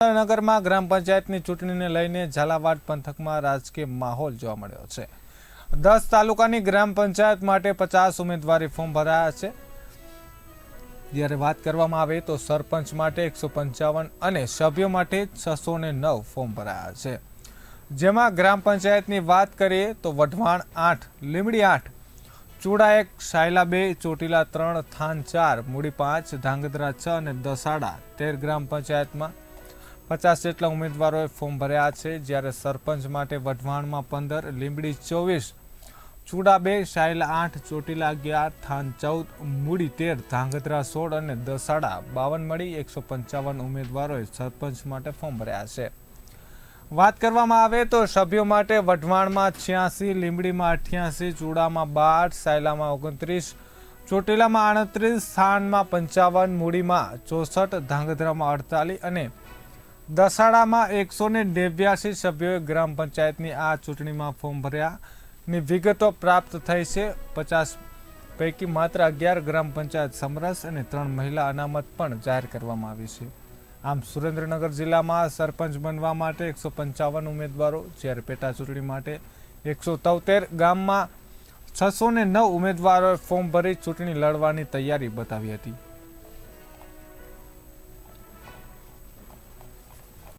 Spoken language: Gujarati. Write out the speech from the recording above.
નગરમાં ગ્રામ પંચાયતની ચૂંટણીને લઈને ઝાલાવાડ પંથકમાં રાજકીય માહોલ જોવા મળ્યો છે. દસ તાલુકાની ગ્રામ પંચાયત માટે પચાસ ઉમેદવારી ફોર્મ ભરાયા છે. જ્યારે વાત કરવામાં આવે તો સરપંચ માટે એકસો પંચાવન અને સભ્યો માટે છસો ને નવ ફોર્મ ભરાયા છે. જેમાં ગ્રામ પંચાયતની વાત કરીએ તો વઢવાણ આઠ લીમડી આઠ, ચૂડા એક, સાયલા બે, ચોટીલા ત્રણ, થાન ચાર, મૂડી પાંચ, ધાંગધ્રા છ અને દસાડા તેર ગ્રામ પંચાયતમાં પચાસ જેટલા ઉમેદવારોએ ફોર્મ ભર્યા છે. જ્યારે સરપંચ માટે વઢવાણમાં પંદર, લીંબડી ચોવીસ, ચૂડા બે, સાયલા આઠ, ચોટીલા અગિયાર, થાન ચૌદ, મૂડી તેર, ધાંગધ્રા સોળ અને દસાડા બાવન મળી એકસો પંચાવન ઉમેદવારોએ સરપંચ માટે ફોર્મ ભર્યા છે. વાત કરવામાં આવે તો સભ્યો માટે વઢવાણમાં છ્યાસી, લીંબડીમાં અઠ્યાસી, ચૂડામાં બાર, સાયલામાં ઓગણત્રીસ, ચોટીલામાં આડત્રીસ, થાનમાં પંચાવન, મૂડીમાં ચોસઠ, ધાંગધ્રામાં અડતાલીસ અને દસાડામાં એકસો ને નેવ્યાસી સભ્યોએ ગ્રામ પંચાયતની આ ચૂંટણીમાં ફોર્મ ભર્યાની વિગતો પ્રાપ્ત થઈ છે. પચાસ પૈકી માત્ર અગિયાર ગ્રામ પંચાયત સમરસ અને ત્રણ મહિલા અનામત પણ જાહેર કરવામાં આવી છે. આમ સુરેન્દ્રનગર જિલ્લામાં સરપંચ બનવા માટે એકસો પંચાવન ઉમેદવારો, જ્યારે પેટા ચૂંટણી માટે એકસો તોતેર ગામમાં છસો ને નવ ઉમેદવારોએ ફોર્મ ભરી ચૂંટણી લડવાની તૈયારી બતાવી હતી.